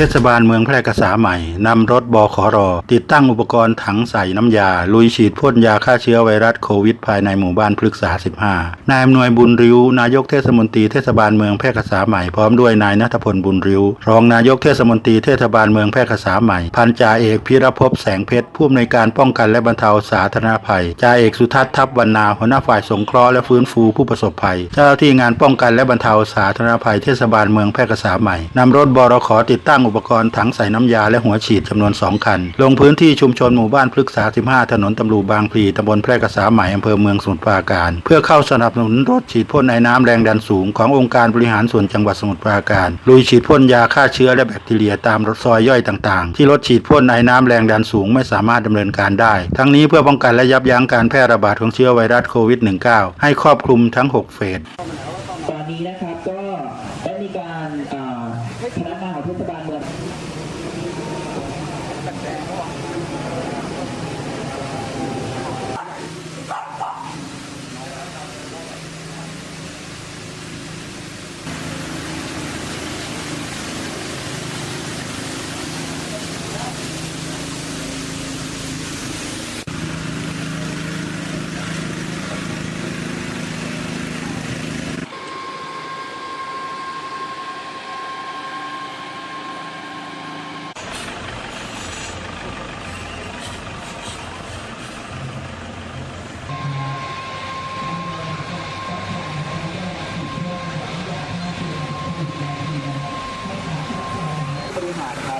ทศบาลเมืองแพร่กษาใหม่นำรถบขรติดตั้งอุปกรณ์ถังใส่น้ำยา ลุยฉีดพ่นยาฆ่าเชื้อไวรัสโควิดภายในหมู่บ้านพฤกษา 15 นายอำนวยบุญริ้วนายกเทศมนตรีเทศบาลเมืองแพร่กษาใหม่พร้อมด้วยนายนัทพลบุญริ้ว รองนายกเทศมนตรีเทศบาลเมืองแพร่กษาใหม่ พันจ่าเอกพิรภพแสงเพชรผู้อำนวยการป้องกันและบรรเทาสาธารณภัยจ่าเอกสุทัศน์ทัพวรรณาหัวหน้าฝ่ายสงเคราะห์และฟื้นฟูผู้ประสบภัย เจ้าหน้าที่งานป้องกันและบรรเทาสาธารณภัยเทศบาลเมืองแพร่กษาใหม่นำรถบรขติดตั้งอุปกรณ์ถังใส่น้ำยาและหัวฉีดจำนวน 2 คัน ลงพื้นที่ชุมชนหมู่บ้านพฤกษา 15 ถนนตำรูบางพลีตำบลแพร่กษาใหม่อำเภอเมืองสมุทรปราการ เพื่อเข้าสนับสนุนรถฉีดพ่นไอ้น้ำแรงดันสูงขององค์การบริหารส่วนจังหวัดสมุทรปราการ ลุยฉีดพ่นยาฆ่าเชื้อและแบคทีเรียตามรถซอยย่อยต่างๆ ที่รถฉีดพ่นไอ้น้ำแรงดันสูงไม่สามารถดำเนินการได้ ทั้งนี้เพื่อป้องกันและยับยั้งการแพร่ระบาดของเชื้อไวรัสโควิด -19 ให้ครอบคลุมทั้ง 6 เฟสตอนนี้นะครับก็ได้มีการเอ่อพนักงาน ของเทศบาลเมือง บริหารครับนายกอำนวยบุญดูนะครับ นายกเ